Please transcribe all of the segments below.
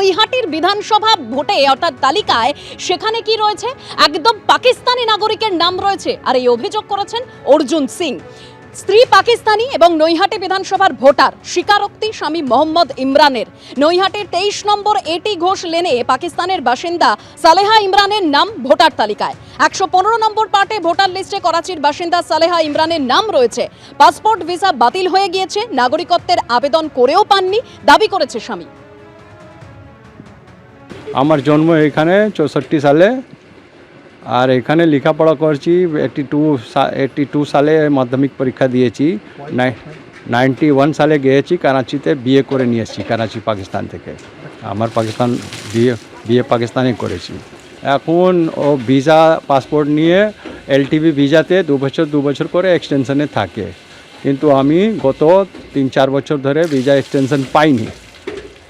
নৈহাটির বিধানসভা ভোটে অর্থাৎ তালিকায় সেখানে কি রয়েছে? একদম পাকিস্তানি নাগরিকের নাম রয়েছে। আর এই অভিযোগ করেছেন অর্জুন সিং। স্ত্রী পাকিস্তানি এবং নৈহাটি বিধানসভার ভোটার, স্বীকারোক্তি স্বামী মোহাম্মদ ইমরানের। নৈহাটির তেইশ নম্বর এটি ঘোষ লেনে পাকিস্তানের বাসিন্দা সালেহা ইমরানের নাম ভোটার তালিকায়। একশো পনেরো নম্বর পার্টে ভোটার লিস্টে করাচির বাসিন্দা সালেহা ইমরানের নাম রয়েছে। পাসপোর্ট ভিসা বাতিল হয়ে গিয়েছে। নাগরিকত্বের আবেদন করেও পাননি। দাবি করেছে স্বামী। আমার জন্ম এখানে চৌষট্টি সালে, আর এখানে লেখাপড়া করছি এইটি টু এইটি টু সালে মাধ্যমিক পরীক্ষা দিয়েছি। নাইনটি ওয়ান সালে গিয়েছি, করাচিতে বিয়ে করে নিয়ে এসেছি করাচি, পাকিস্তান থেকে। আমার পাকিস্তান বিয়ে বিয়ে পাকিস্তানে করেছি। এখন ও ভিসা পাসপোর্ট নিয়ে এলটিভি ভিসাতে দু বছর দু বছর করে এক্সটেনশনে থাকে। কিন্তু আমি গত তিন চার বছর ধরে ভিসা এক্সটেনশন পাইনি।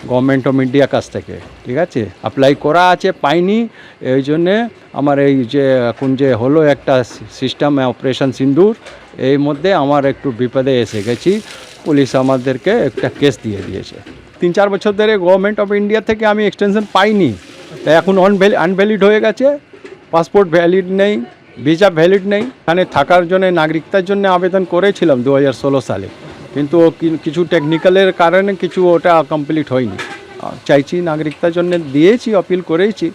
গভর্নমেন্ট অফ ইন্ডিয়া কাছ থেকে, ঠিক আছে? অ্যাপ্লাই করা আছে, পাইনি, এই জন্যে আমার এই যে এখন যে হলো একটা সিস্টেম অপারেশন সিন্দুর, এই মধ্যে আমার একটু বিপদে এসে গেছি। পুলিশ আমাদেরকে একটা কেস দিয়ে দিয়েছে। তিন চার বছর ধরে গভর্নমেন্ট অফ ইন্ডিয়া থেকে আমি এক্সটেনশন পাইনি। তাই এখন অনভ্যালি আনভ্যালিড হয়ে গেছে। পাসপোর্ট ভ্যালিড নেই ভিসা ভ্যালিড নেই। এখানে থাকার জন্য, নাগরিকতার জন্য আবেদন করেছিলাম দু হাজার ষোলো সালে। কিন্তু কিছু টেকনিক্যালের কারণে কিছু ওটা কমপ্লিট হয়নি। চাইছি নাগরিকতার জন্য দিয়েছি অপিল করেছি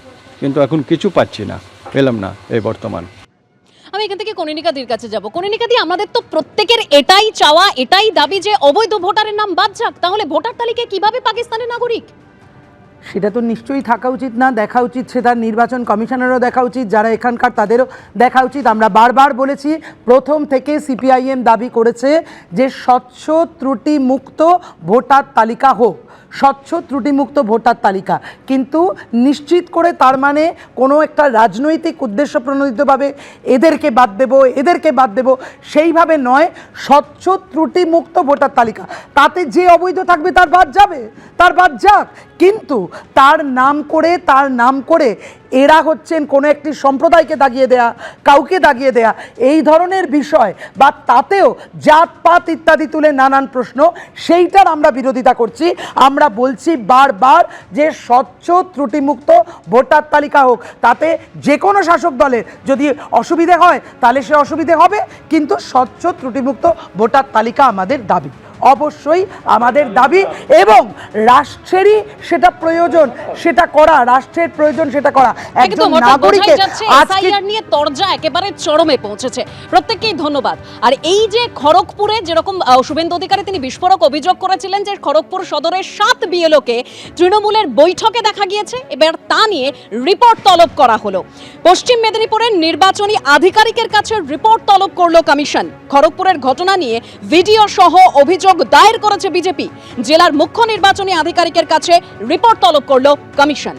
কিন্তু এখন কিছু পাচ্ছি না, পেলাম না এই বর্তমান। আমি এখান থেকে কনিনিকাদির কাছে যাব। কনিনিকাদি আমাদের তো প্রত্যেকের এটাই চাওয়া, এটাই দাবি যে অবৈধ ভোটারের নাম বাদ যাক, তাহলে ভোটার তালিকায় কীভাবে পাকিস্তানের নাগরিক? সেটা তো নিশ্চয়ই থাকা উচিত না, দেখা উচিত সেটা নির্বাচন কমিশনেরও দেখা উচিত, যারা এখানকার তাদেরও দেখা উচিত। আমরা বারবার বলেছি, প্রথম থেকে সিপিআইএম দাবি করেছে যে স্বচ্ছ ত্রুটি মুক্ত ভোটার তালিকা হোক, স্বচ্ছ ত্রুটিমুক্ত ভোটার তালিকা। কিন্তু নিশ্চিত করে তার মানে কোনো একটা রাজনৈতিক উদ্দেশ্য প্রণোদিতভাবে এদেরকে বাদ দেব, এদেরকে বাদ দেব, সেইভাবে নয়, স্বচ্ছ ত্রুটিমুক্ত ভোটার তালিকা। তাতে যে অবৈধ থাকবে তার বাদ যাবে, তার বাদ যাক। কিন্তু তার নাম করে, তার নাম করে এরা হচ্ছেন কোনো একটি সম্প্রদায়কে দাগিয়ে দেয়া, কাউকে দাগিয়ে দেয়া। এই ধরনের বিষয় বা তাতেও জাতপাত ইত্যাদি তুলে নানান প্রশ্ন, সেইটার আমরা বিরোধিতা করছি। আমরা বলছি বারবার যে স্বচ্ছ, ত্রুটিমুক্ত ভোটার তালিকা হোক, তাতে যে কোনো শাসক দলের যদি অসুবিধে হয়, তাহলে সে অসুবিধে হবে। কিন্তু স্বচ্ছ, ত্রুটিমুক্ত ভোটার তালিকা আমাদের দাবি। অবশ্যই আমাদের দাবি এবং রাষ্ট্রেরই সেটা প্রয়োজন সেটা করা রাষ্ট্রের প্রয়োজন সেটা করা। একদম নাগরিকের এসআইআর নিয়ে তরজা একেবারে চরমে পৌঁছেছে। প্রত্যেককেই ধন্যবাদ। আর এই যে খড়গপুরে যেরকম শুভেন্দু অধিকারী তিনি বিস্ফোরক অভিযোগ করেছিলেন যে খড়গপুর সদরের সাত বিএলওকে তৃণমূলের বৈঠকে দেখা গিয়েছে এবার তা নিয়ে রিপোর্ট তলব করা হলো। পশ্চিম মেদিনীপুরের নির্বাচনী আধিকারিকের কাছে রিপোর্ট তলব করল কমিশন। খড়গপুরের ঘটনা নিয়ে ভিডিও সহ অভিযোগ অভিযোগ দায়ের করেছে বিজেপি। জেলার মুখ্য নির্বাচনী আধিকারিকের কাছে রিপোর্ট তলব করল কমিশন।